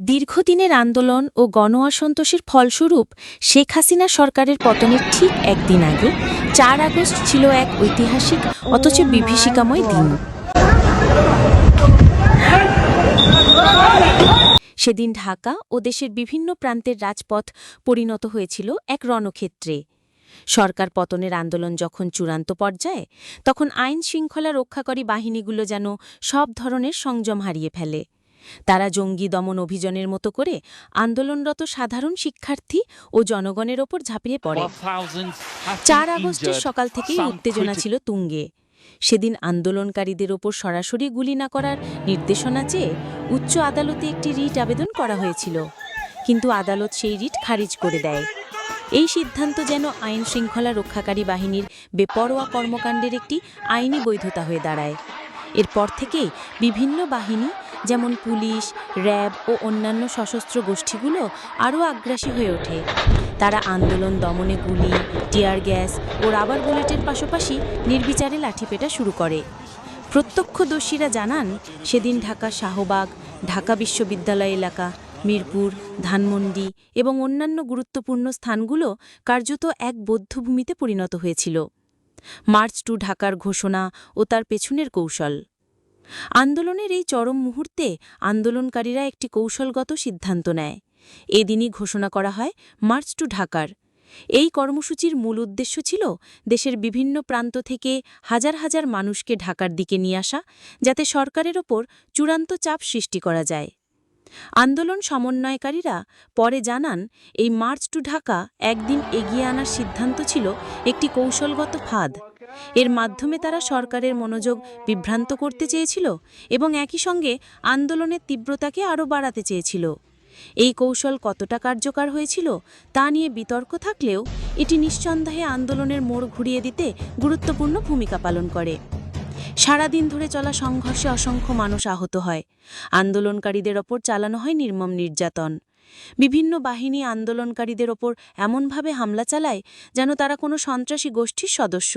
দীর্ঘদিনের আন্দোলন ও গণ অসন্তোষের ফলস্বরূপ শেখ হাসিনা সরকারের পতনের ঠিক একদিন আগে, চার আগস্ট ছিল এক ঐতিহাসিক অথচ বিভীষিকাময় দিন। সেদিন ঢাকা ও দেশের বিভিন্ন প্রান্তের রাজপথ পরিণত হয়েছিল এক রণক্ষেত্রে। সরকার পতনের আন্দোলন যখন চূড়ান্ত পর্যায়ে, তখন আইন শৃঙ্খলা রক্ষাকারী বাহিনীগুলো যেন সব ধরনের সংযম হারিয়ে ফেলে। তারা জঙ্গি দমন অভিযানের মতো করে আন্দোলনরত সাধারণ শিক্ষার্থী ও জনগণের ওপর ঝাঁপিয়ে পড়ে। চার আগস্টের সকাল থেকেই উত্তেজনা ছিল তুঙ্গে। সেদিন আন্দোলনকারীদের ওপর সরাসরি গুলি না করার নির্দেশনা চেয়ে উচ্চ আদালতে একটি রিট আবেদন করা হয়েছিল। কিন্তু আদালত সেই রিট খারিজ করে দেয়। এই সিদ্ধান্ত যেন আইন শৃঙ্খলা রক্ষাকারী বাহিনীর বেপরোয়া কর্মকাণ্ডের একটি আইনি বৈধতা হয়ে দাঁড়ায়। এরপর থেকেই বিভিন্ন বাহিনী যেমন পুলিশ, র্যাব ও অন্যান্য সশস্ত্র গোষ্ঠীগুলো আরও আগ্রাসী হয়ে ওঠে। তারা আন্দোলন দমনে গুলি, টিয়ার গ্যাস ও রাবার বুলেটের পাশাপাশি নির্বিচারে লাঠিপেটা শুরু করে। প্রত্যক্ষদর্শীরা জানান, সেদিন ঢাকা শাহবাগ, ঢাকা বিশ্ববিদ্যালয় এলাকা, মিরপুর, ধানমন্ডি এবং অন্যান্য গুরুত্বপূর্ণ স্থানগুলো কার্যত এক বৌদ্ধভূমিতে পরিণত হয়েছিল। মার্চ টু ঢাকার ঘোষণা ও তার পেছনের কৌশল। আন্দোলনের এই চরম মুহূর্তে আন্দোলনকারীরা একটি কৌশলগত সিদ্ধান্ত নেয়। এদিনই ঘোষণা করা হয়, মার্চ টু ঢাকার। এই কর্মসূচির মূল উদ্দেশ্য ছিল দেশের বিভিন্ন প্রান্ত থেকে হাজার হাজার মানুষকে ঢাকার দিকে নিয়ে আসা, যাতে সরকারের ওপর চূড়ান্ত চাপ সৃষ্টি করা যায়। আন্দোলন সমন্বয়কারীরা পরে জানান, এই মার্চ টু ঢাকা একদিন এগিয়ে আনার সিদ্ধান্ত ছিল একটি কৌশলগত ফাঁদ। এর মাধ্যমে তারা সরকারের মনোযোগ বিভ্রান্ত করতে চেয়েছিল এবং একই সঙ্গে আন্দোলনের তীব্রতাকে আরও বাড়াতে চেয়েছিল। এই কৌশল কতটা কার্যকর হয়েছিল তা নিয়ে বিতর্ক থাকলেও এটি নিঃসন্দেহে আন্দোলনের মোড় ঘুরিয়ে দিতে গুরুত্বপূর্ণ ভূমিকা পালন করে। সারাদিন ধরে চলা সংঘর্ষে অসংখ্য মানুষ আহত হয়। আন্দোলনকারীদের ওপর চালানো হয় নির্মম নির্যাতন। বিভিন্ন বাহিনী আন্দোলনকারীদের ওপর এমনভাবে হামলা চালায় যেন তারা কোনো সন্ত্রাসী গোষ্ঠীর সদস্য।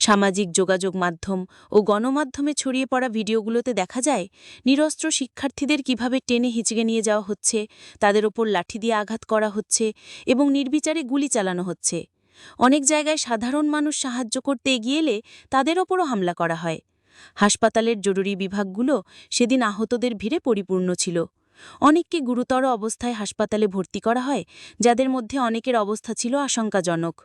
সামাজিক যোগাযোগ মাধ্যম ও গণমাধ্যমে ছড়িয়ে পড়া ভিডিওগুলোতে দেখা যায়, নিরস্ত্র শিক্ষার্থীদের কীভাবে টেনে হিচড়ে নিয়ে যাওয়া হচ্ছে, তাদের ওপর লাঠি দিয়ে আঘাত করা হচ্ছে এবং নির্বিচারে গুলি চালানো হচ্ছে। অনেক জায়গায় সাধারণ মানুষ সাহায্য করতে এগিয়ে এলে তাদের ওপরও হামলা করা হয়। হাসপাতালের জরুরি বিভাগগুলো সেদিন আহতদের ভিড়ে পরিপূর্ণ ছিল। অনেককে গুরুতর অবস্থায় হাসপাতালে ভর্তি করা হয়, যাদের মধ্যে অনেকের অবস্থা ছিল আশঙ্কাজনক।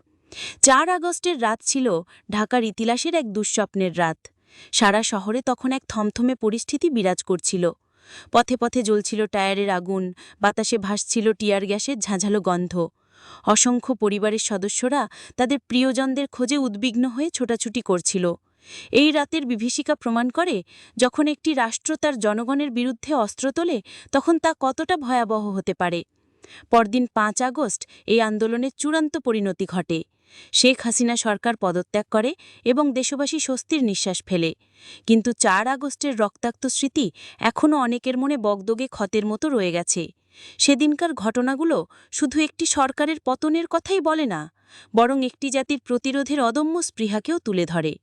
চার আগস্টের রাত ছিল ঢাকার ইতিহাসের এক দুঃস্বপ্নের রাত। সারা শহরে তখন এক থমথমে পরিস্থিতি বিরাজ করছিল। পথে পথে জ্বলছিল টায়ারের আগুন, বাতাসে ভাসছিল টিয়ার গ্যাসের ঝাঁঝালো গন্ধ। অসংখ্য পরিবারের সদস্যরা তাদের প্রিয়জনদের খোঁজে উদ্বিগ্ন হয়ে ছোটাছুটি করছিল। এই রাতের বিভীষিকা প্রমাণ করে, যখন একটি রাষ্ট্র তার জনগণের বিরুদ্ধে অস্ত্র তোলে, তখন তা কতটা ভয়াবহ হতে পারে। পরদিন পাঁচ আগস্ট এই আন্দোলনের চূড়ান্ত পরিণতি ঘটে। শেখ হাসিনা সরকার পদত্যাগ করে এবং দেশবাসী স্বস্তির নিঃশ্বাস ফেলে। কিন্তু চার আগস্টের রক্তাক্ত স্মৃতি এখনও অনেকের মনে বগদগে ক্ষতের মতো রয়ে গেছে। সেদিনকার ঘটনাগুলো শুধু একটি সরকারের পতনের কথাই বলে না, বরং একটি জাতির প্রতিরোধের অদম্য স্পৃহাকেও তুলে ধরে।